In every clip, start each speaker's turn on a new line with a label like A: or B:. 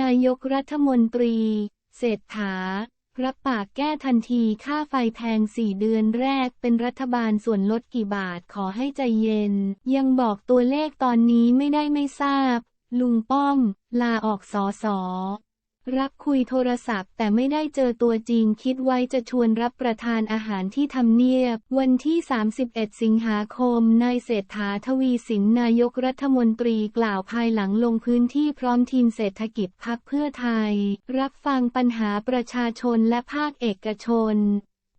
A: นายกรัฐมนตรี เศรษฐา รับปากแก้ทันทีค่าไฟแพงสี่เดือนแรกเป็นรัฐบาลส่วนลดกี่บาทขอให้ใจเย็น ยังบอกตัวเลขตอนนี้ไม่ได้ไม่ทราบ ลุงป้อม ลาออกสอสอ รับคุยโทรศัพท์แต่ไม่ได้เจอตัวจริงคิดไว้จะชวนรับประทานอาหารที่ทำเนียบ วันที่ 31 สิงหาคม นายเศรษฐาทวีสินนายกรัฐมนตรีกล่าวภายหลังลงพื้นที่พร้อมทีมเศรษฐกิจพักเพื่อไทย รับฟังปัญหาประชาชนและภาคเอกชน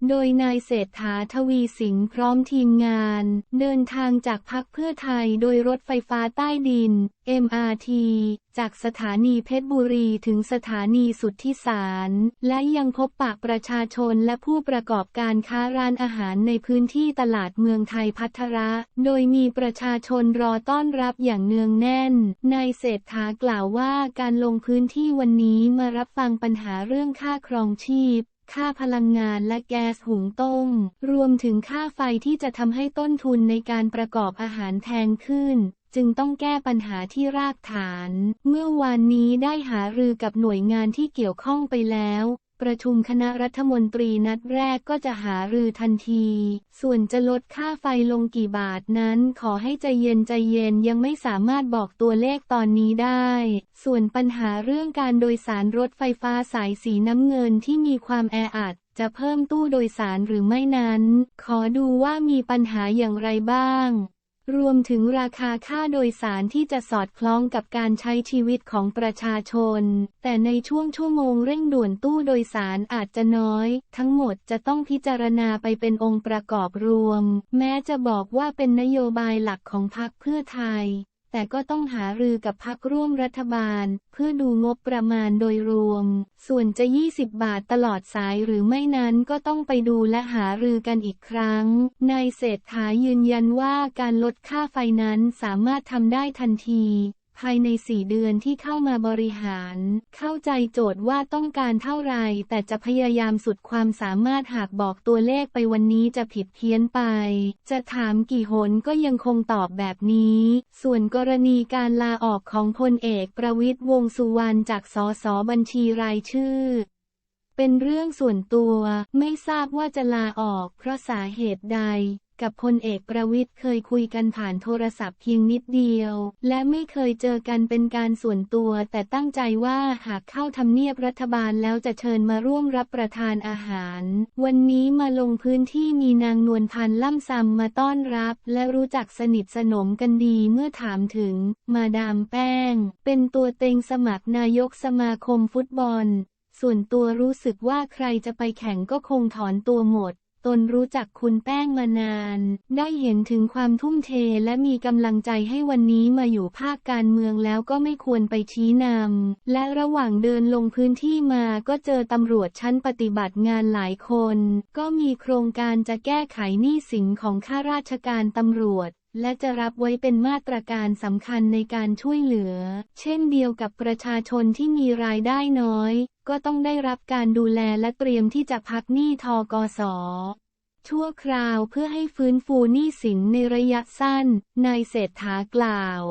A: โดยนายเศรษฐาทวีสิงห์พร้อมทีมงาน เดินทางจากพักเพื่อไทยโดยรถไฟฟ้าใต้ดิน MRT จากสถานีเพชรบุรีถึงสถานีสุทธิสาร และยังพบปากประชาชนและผู้ประกอบการค้าร้านอาหารในพื้นที่ตลาดเมืองไทยพัทระ โดยมีประชาชนรอต้อนรับอย่างเนืองแน่น นายเศรษฐากล่าวว่าการลงพื้นที่วันนี้มารับฟังปัญหาเรื่องค่าครองชีพ ค่าพลังงานและแก๊สหุงต้ม รวมถึงค่าไฟที่จะทำให้ต้นทุนในการประกอบอาหารแพงขึ้น จึงต้องแก้ปัญหาที่รากฐาน เมื่อวานนี้ได้หารือกับหน่วยงานที่เกี่ยวข้องไปแล้ว ประชุมคณะรัฐมนตรีนัดแรกก็จะหารือทันที ส่วนจะลดค่าไฟลงกี่บาทนั้นขอให้ใจเย็นใจเย็นยังไม่สามารถบอกตัวเลขตอนนี้ได้ ส่วนปัญหาเรื่องการโดยสารรถไฟฟ้าสายสีน้ำเงินที่มีความแออัดจะเพิ่มตู้โดยสารหรือไม่นั้น ขอดูว่ามีปัญหาอย่างไรบ้าง รวมถึงราคาค่าโดยสารที่จะสอดคล้องกับการใช้ชีวิตของประชาชน แต่ในช่วงชั่วโมงเร่งด่วนตู้โดยสารอาจจะน้อย ทั้งหมดจะต้องพิจารณาไปเป็นองค์ประกอบรวม แม้จะบอกว่าเป็นนโยบายหลักของพรรคเพื่อไทย แต่ก็ต้องหารือกับพักร่วมรัฐบาล เพื่อดูงบประมาณโดยรวม ส่วนจะ 20 บาทตลอดสายหรือไม่นั้นก็ต้องไปดูและหารือกันอีกครั้ง นายเศรษฐายืนยันว่าการลดค่าไฟนั้นสามารถทำได้ทันที ภายใน 4 เดือนที่เข้ามาบริหาร เข้าใจโจทย์ว่าต้องการเท่าไร แต่จะพยายามสุดความสามารถหากบอกตัวเลขไปวันนี้จะผิดเพี้ยนไป จะถามกี่หนก็ยังคงตอบแบบนี้ ส่วนกรณีการลาออกของพลเอกประวิตยวงสุวรรณจากสสบัญชีรายชื่อเป็นเรื่องส่วนตัวไม่ทราบว่าจะลาออกเพราะสาเหตุใด กับพลเอกประวิตยเคยคุยกันผ่านโทรศัพท์เพียงนิดเดียว และไม่เคยเจอกันเป็นการส่วนตัว แต่ตั้งใจว่าหากเข้าทำเนียบรัฐบาลแล้วจะเชิญมาร่วมรับประทานอาหาร วันนี้มาลงพื้นที่มีนางนวลพันธ์ล่ำซำมาต้อนรับ และรู้จักสนิทสนมกันดีเมื่อถามถึง มาดามแป้ง เป็นตัวเต็งสมัครนายกสมาคมฟุตบอล ส่วนตัวรู้สึกว่าใครจะไปแข่งก็คงถอนตัวหมด ตนรู้จักคุณแป้งมานาน ได้เห็นถึงความทุ่มเทและมีกำลังใจให้วันนี้มาอยู่ภาคการเมืองแล้วก็ไม่ควรไปชี้นำ และระหว่างเดินลงพื้นที่มาก็เจอตำรวจชั้นปฏิบัติงานหลายคน ก็มีโครงการจะแก้ไขหนี้สินของข้าราชการตำรวจและจะรับไว้เป็นมาตรการสำคัญในการช่วยเหลือ เช่นเดียวกับประชาชนที่มีรายได้น้อย ก็ต้องได้รับการดูแลและเตรียมที่จะพักหนี้ทกสชั่วคราวเพื่อให้ฟื้นฟูหนี้สินในระยะสั้น นายเศรษฐากล่าว